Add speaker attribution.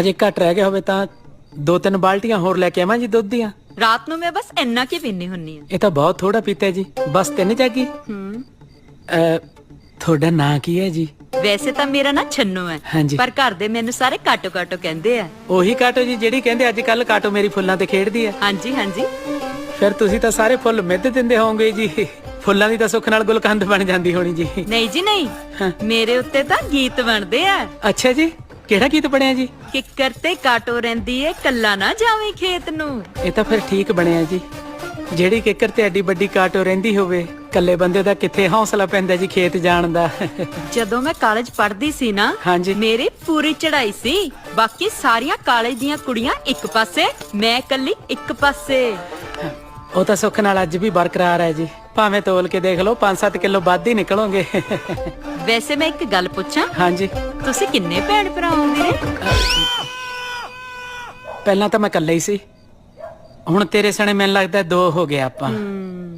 Speaker 1: ਅਜੇ ਘੱਟ ਰਹਿ ਗਿਆ ਹੋਵੇ ਤਾਂ ਦੋ ਤਿੰਨ ਬਾਲਟੀਆਂ ਹੋਰ ਲੈ ਕੇ ਆਵਾਂ ਜੀ ਦੁੱਧ ਦੀਆਂ।
Speaker 2: ਰਾਤ ਨੂੰ ਮੈਂ ਬਸ ਇੰਨਾ ਕੀ ਪੀਣੀ ਹੁੰਨੀ ਆ।
Speaker 1: ਇਹ ਤਾਂ ਬਹੁਤ ਥੋੜਾ ਪੀਤਾ ਜੀ। ਬਸ ਤਿੰਨ ਜਾਗੀ।
Speaker 2: ਹੂੰ।
Speaker 1: ਅ, ਤੁਹਾਡਾ ਨਾਂ ਕੀ ਹੈ ਜੀ?
Speaker 2: ਵੈਸੇ ਤਾਂ ਮੇਰਾ ਨਾਂ ਛੰਨੂ ਹੈ।
Speaker 1: ਹਾਂਜੀ।
Speaker 2: ਪਰ ਘਰ ਦੇ ਮੈਨੂੰ ਸਾਰੇ ਕਾਟੋ ਕਾਟੋ ਕਹਿੰਦੇ ਆ।
Speaker 1: ਉਹੀ ਕਾਟੋ ਜੀ ਜਿਹੜੀ ਕਹਿੰਦੇ ਅੱਜ ਕੱਲ ਕਾਟੋ ਮੇਰੀ ਫੁੱਲਾਂ ਤੇ ਖੇਡਦੀ ਹੈ।
Speaker 2: ਹਾਂਜੀ ਹਾਂਜੀ।
Speaker 1: ਫਿਰ ਤੁਸੀਂ ਤਾਂ ਸਾਰੇ ਫੁੱਲ ਮਿੱਧ ਦਿੰਦੇ ਹੋਵੋਗੇ ਜੀ। ਫੁੱਲਾਂ ਦੀ ਤਾਂ ਸੁੱਖ ਨਾਲ ਗੁਲਕੰਦ ਬਣ ਜਾਂਦੀ ਹੋਣੀ ਜੀ।
Speaker 2: ਨਹੀਂ ਜੀ ਨਹੀਂ। ਮੇਰੇ ਉੱਤੇ ਤਾਂ ਗੀਤ ਬਣਦੇ ਆ।
Speaker 1: ਅੱਛਾ ਜੀ। ਕਿਹੜਾ ਗੀਤ ਬਣਿਆ ਜੀ?
Speaker 2: ਕਿੱਕਰ ਤੇ ਕਾਟੋ ਰਹਿੰਦੀ ਏ ਕੱਲਾ ਨਾ ਜਾਵੇਂ ਖੇਤ ਨੂੰ।
Speaker 1: ਇਹ ਤਾਂ ਫਿਰ ਠੀਕ ਬਣਿਆ ਜੀ। ਜਿਹੜੀ ਕਿੱਕਰ ਤੇ ਐਡੀ ਵੱਡੀ ਕਾਟੋ ਰਹਿੰਦੀ ਹੋਵੇ ਕੱਲੇ ਬੰਦੇ ਦਾ ਕਿੱਥੇ ਹੌਸਲਾ ਪੈਂਦਾ ਜੀ ਖੇਤ ਜਾਣ ਦਾ?
Speaker 2: ਜਦੋਂ ਮੈਂ ਕਾਲਜ ਪੜ੍ਹਦੀ ਸੀ ਨਾ
Speaker 1: ਹਾਂਜੀ।
Speaker 2: ਮੇਰੀ ਪੂਰੀ ਚੜ੍ਹਾਈ ਸੀ। ਬਾਕੀ ਸਾਰੀਆਂ ਕਾਲਜ ਦੀਆਂ ਕੁੜੀਆਂ ਇੱਕ ਪਾਸੇ ਮੈਂ ਇਕੱਲੀ ਇੱਕ ਪਾਸੇ।
Speaker 1: ਉਹ ਤਾਂ ਸੁੱਖ ਨਾਲ ਅੱਜ ਵੀ ਬਰਕਰਾਰ ਹੈ ਜੀ। ਭਾਵੇਂ ਤੋਲ ਕੇ ਦੇਖ ਲਓ 5-7 ਕਿਲੋ ਵੱਧ ਹੀ ਨਿਕਲੋਗੇ।
Speaker 2: ਵੈਸੇ ਮੈਂ ਇੱਕ ਗੱਲ ਪੁੱਛਾਂ?
Speaker 1: ਹਾਂਜੀ।
Speaker 2: ਤੁਸੀਂ ਕਿੰਨੇ ਭੈਣ ਭਰਾ ਹੋ ਵੀਰੇ
Speaker 1: ਪਹਿਲਾਂ ਤਾਂ ਮੈਂ ਇਕੱਲਾ ਹੀ ਸੀ। ਹੁਣ ਤੇਰੇ ਸਣੇ ਮੈਨੂੰ ਲੱਗਦਾ ਦੋ ਹੋ ਗਏ ਆਪਾਂ।